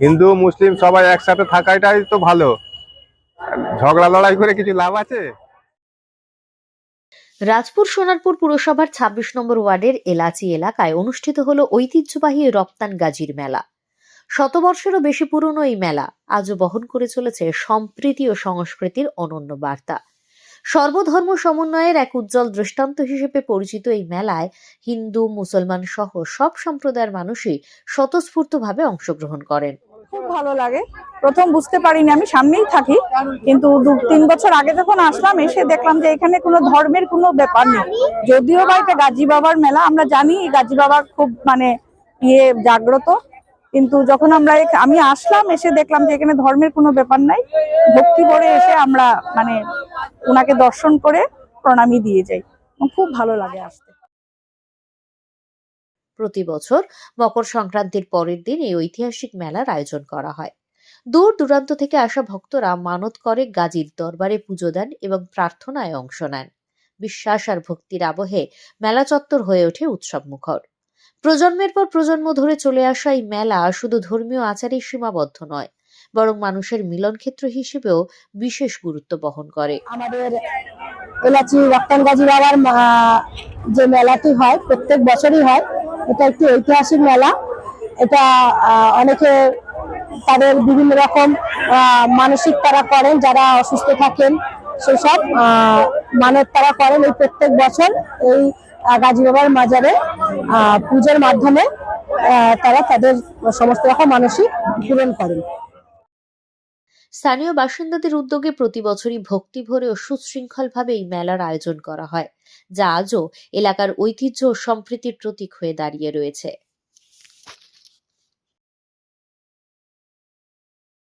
হিন্দু, মুসলিম সবাই একসাথে থাকাটাই তো ভালো। ঝগড়া, লড়াই করে কিছু লাভ আছে? রাজপুর সোনারপুর পুরসভার ২৬ নম্বর ওয়ার্ডের এলাচি এলাকায় অনুষ্ঠিত হল ঐতিহ্যবাহী রপ্তান গাজীর মেলা। শতবর্ষেরও বেশি পুরনো এই মেলা আজও বহন করে চলেছে সম্প্রীতি ও সংস্কৃতির অনন্য বার্তা। সর্বধর্ম সমন্বয়ের এক উজ্জ্বল দৃষ্টান্ত হিসেবে পরিচিত এই মেলায় হিন্দু, মুসলমান সহ সব সম্প্রদায়ের মানুষই স্বতঃস্ফূর্তভাবে অংশগ্রহণ করেন। খুব ভালো লাগে। প্রথম বুঝতে পারিনি আমি, সামনেই থাকি। কিন্তু দু, তিন বছর আগে যখন আসলাম, এসে দেখলাম যে এখানে কোনো ধর্মের কোনো ব্যাপার নেই। যদিও বা এটা গাজী বাবার মেলা, আমরা জানি গাজী বাবা খুব মানে ইয়ে জাগ্রত। কিন্তু যখন আমরা আমি আসলাম, এসে দেখলাম যে এখানে ধর্মের কোনো ব্যাপার নাই। ভক্তি করে এসে আমরা মানে ওনাকে দর্শন করে প্রণামী দিয়ে যাই। খুব ভালো লাগে আসতে। প্রতি বছর মকর সংক্রান্তির পরের দিন এই ঐতিহাসিক মেলার আয়োজন করা হয়। দূর দূরান্ত থেকে আসা ভক্তরা মানত করে, গাজীর দরবারে পুজো দেন এবং প্রার্থনায় অংশ নেন। বিশ্বাস আর ভক্তির আবহে মেলা চত্বর হয়ে ওঠে উৎসব মুখর। প্রজন্মের পর প্রজন্ম ধরে চলে আসা এই মেলা শুধু ধর্মীয় আচারেই সীমাবদ্ধ নয়, বরং মানুষের মিলন ক্ষেত্র হিসেবেও বিশেষ গুরুত্ব বহন করে। আমাদের এলাচি রক্তানগাজি বাবার যে মেলাটি হয়, প্রত্যেক বছরই হয়। এটা একটি ঐতিহাসিক মেলা। এটা অনেকে তাদের বিভিন্ন রকম মানসিক তারা করেন, যারা অসুস্থ থাকেন সেসব মানত তারা করেন এই প্রত্যেক বছর এই গাজী বাবার মাজারে পুজোর মাধ্যমে তারা তাদের সমস্ত রকম মানসিক পূরণ করেন। স্থানীয় বাসিন্দাদের উদ্যোগে প্রতি বছরই ভক্তি ভরে ও সুশৃঙ্খলভাবে এই মেলার আয়োজন করা হয়, যা আজও এলাকার ঐতিহ্য ও সম্প্রীতির প্রতীক হয়ে দাঁড়িয়ে রয়েছে।